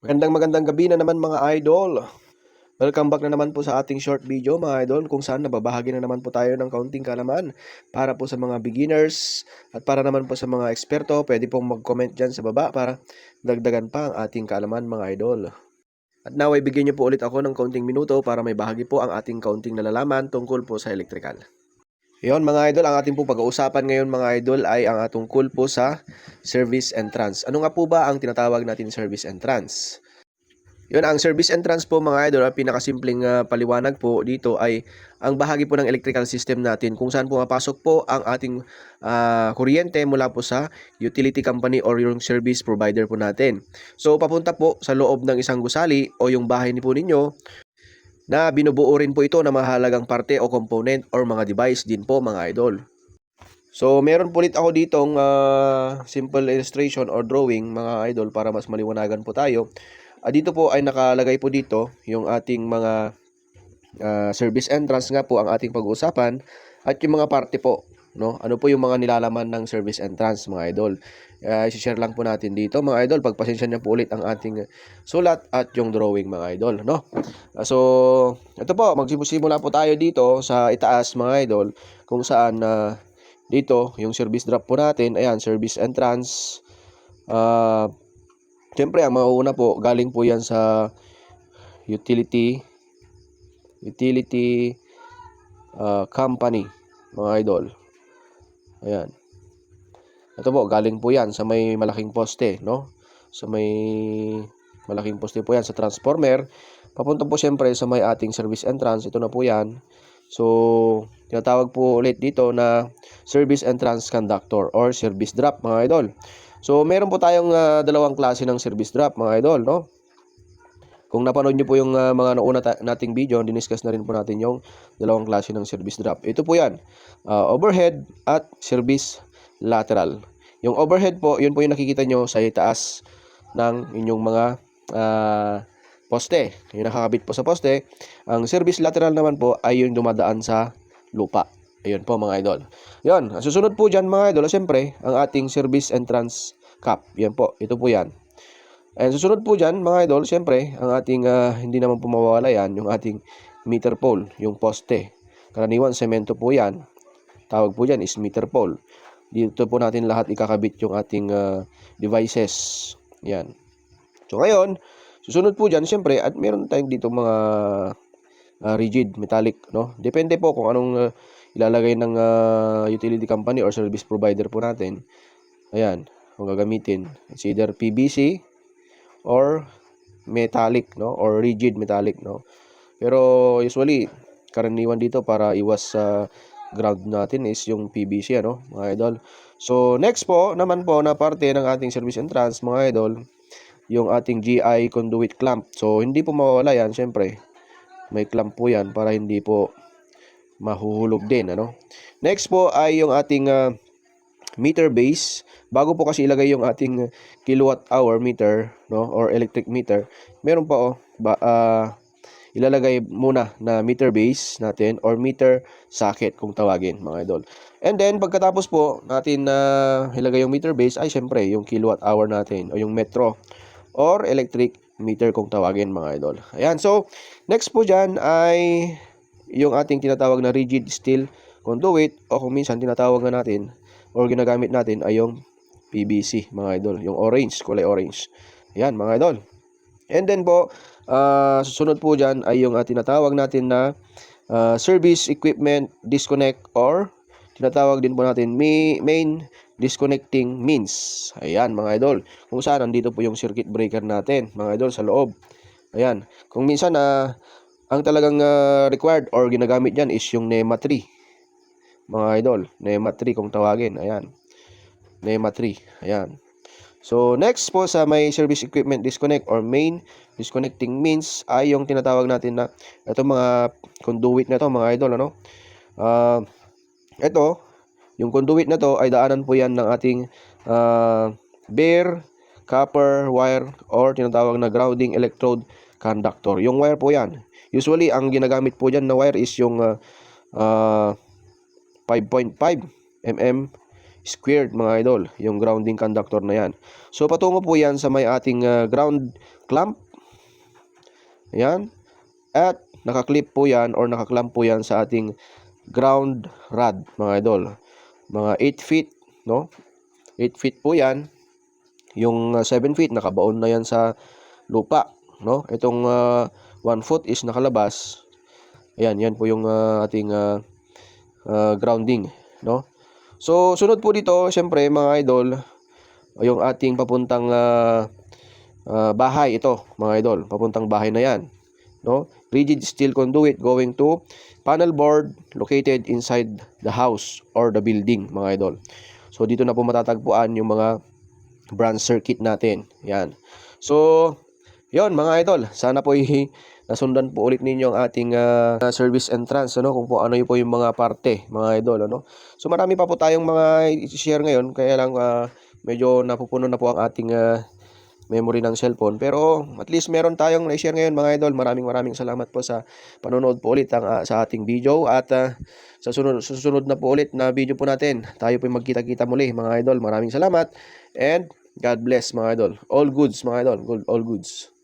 Magandang magandang gabi na naman mga idol. Welcome back na naman po sa ating short video mga idol kung saan nababahagi na naman po tayo ng kaunting kalaman para po sa mga beginners at para naman po sa mga eksperto pwede pong mag-comment dyan sa baba para dagdagan pa ang ating kalaman mga idol. At naway bigyan niyo po ulit ako ng kaunting minuto para may bahagi po ang ating kaunting nalalaman tungkol po sa electrical. Yon mga idol, ang ating po pag-uusapan ngayon mga idol ay ang tungkol po sa service entrance. Ano nga po ba ang tinatawag natin service entrance? Yun, ang service entrance po mga idol, ang pinakasimpleng uh, paliwanag po dito ay ang bahagi po ng electrical system natin kung saan pumapasok po ang ating uh, kuryente mula po sa utility company or yung service provider po natin. So papunta po sa loob ng isang gusali o yung bahay ni po ninyo na binubuo rin po ito ng mahalagang parte o component or mga device din po mga idol. So, meron po ulit ako ditong uh, simple illustration or drawing mga idol para mas maliwanagan po tayo. Uh, dito po ay nakalagay po dito yung ating mga uh, service entrance nga po ang ating pag-uusapan at yung mga parte po no? Ano po yung mga nilalaman ng service entrance mga idol. Uh, i-share lang po natin dito mga idol. Pagpasensya niyo po ulit ang ating sulat at yung drawing mga idol, no? Uh, so, ito po, magsisimula po tayo dito sa itaas mga idol kung saan uh, dito yung service drop po natin. Ayan, service entrance. Uh, Siyempre, ang mauuna po, galing po yan sa utility utility uh, company mga idol. Ayan. Ito po, galing po yan sa may malaking poste, no? Sa may malaking poste po yan sa transformer. Papunta po siyempre sa may ating service entrance. Ito na po yan. So, tinatawag po ulit dito na service entrance conductor or service drop, mga idol. So, meron po tayong uh, dalawang klase ng service drop, mga idol, no? Kung napanood niyo po yung uh, mga nauna nating video, diniscuss na rin po natin yung dalawang klase ng service drop. Ito po yan, uh, overhead at service lateral. Yung overhead po, yun po yung nakikita nyo sa itaas ng inyong mga uh, poste. Yung nakakabit po sa poste. Ang service lateral naman po ay yung dumadaan sa lupa. Ayun po mga idol. Yan, ang susunod po dyan mga idol, siyempre, ang ating service entrance cap. Yan po, ito po yan. And susunod po dyan, mga idol, siyempre, ang ating uh, hindi naman po mawawala yan, yung ating meter pole, yung poste. Karaniwan, semento po yan. Tawag po dyan is meter pole. Dito po natin lahat ikakabit yung ating uh, devices. Yan. So ngayon, susunod po dyan, siyempre, at meron tayong dito mga uh, rigid, metallic, no? Depende po kung anong uh, ilalagay ng uh, utility company or service provider po natin. Ayan, kung gagamitin. It's either PVC, or metallic no? Or rigid metallic no? Pero usually karaniwan dito para iwas sa ground natin is yung PVC ano mga idol. So next po naman po na parte ng ating service entrance mga idol yung ating GI conduit clamp. So hindi po mawawala yan syempre. May clamp po yan para hindi po mahuhulog din ano? Next po ay yung ating uh, meter base. Bago po kasi ilagay yung ating kilowatt hour meter no or electric meter meron pa oh ba, uh, ilalagay muna na meter base natin or meter socket kung tawagin mga idol. And then pagkatapos po natin na uh, ilagay yung meter base ay syempre yung kilowatt hour natin o yung metro or electric meter kung tawagin mga idol. Ayan so next po dyan ay yung ating tinatawag na rigid steel conduit o kung minsan tinatawag na natin or ginagamit natin ay yung PVC mga idol, yung orange, kulay orange. Yan mga idol. And then po, uh, susunod po dyan ay yung uh, tinatawag natin na uh, service equipment disconnect or tinatawag din po natin main disconnecting means. Ayan mga idol. Kung saan nandito po yung circuit breaker natin mga idol sa loob. Ayan. Kung minsan uh, ang talagang uh, required or ginagamit dyan is yung NEMA 3 mga idol. NEMA 3 kung tawagin. Ayan. NEMA 3. Ayan. So, next po sa may service equipment disconnect or main disconnecting means ay yung tinatawag natin na ito mga conduit na to mga idol. Ano? Uh, ito, yung conduit na to ay daanan po yan ng ating uh, bare, copper, wire, or tinatawag na grounding electrode conductor. Yung wire po yan. Usually, ang ginagamit po dyan na wire is yung uh, uh, 5.5 mm squared mga idol, yung grounding conductor na yan. So patungo po yan sa may ating ah, ground clamp. Ayan. At nakaklip po yan or nakaklamp po yan sa ating ground rod mga idol. Mga 8 feet, no? 8 feet po yan. Yung ah, 7 feet nakabaon na yan sa lupa, no? Itong 1 foot is nakalabas. Ayan, yan po yung ah, ating ah, ah, grounding, no? So, sunod po dito, syempre mga idol, yung ating papuntang ah, ah, bahay ito, mga idol, papuntang bahay na yan, no? Rigid steel conduit going to panel board located inside the house or the building, mga idol. So, dito na po matatagpuan yung mga branch circuit natin. Yan. So, yon mga idol, sana po i- nasundan po ulit ninyo ang ating ah, service entrance ano kung po ano yung po yung mga parte mga idol ano. So marami pa po tayong mga i-share ngayon kaya lang ah, medyo napupuno na po ang ating ah, memory ng cellphone pero at least meron tayong na-share ngayon mga idol. Maraming maraming salamat po sa panonood po ulit ang, ah, sa ating video at ah, sa sunod, susunod na po ulit na video po natin. Tayo po magkita-kita muli mga idol. Maraming salamat and God bless mga idol. All goods mga idol. All goods.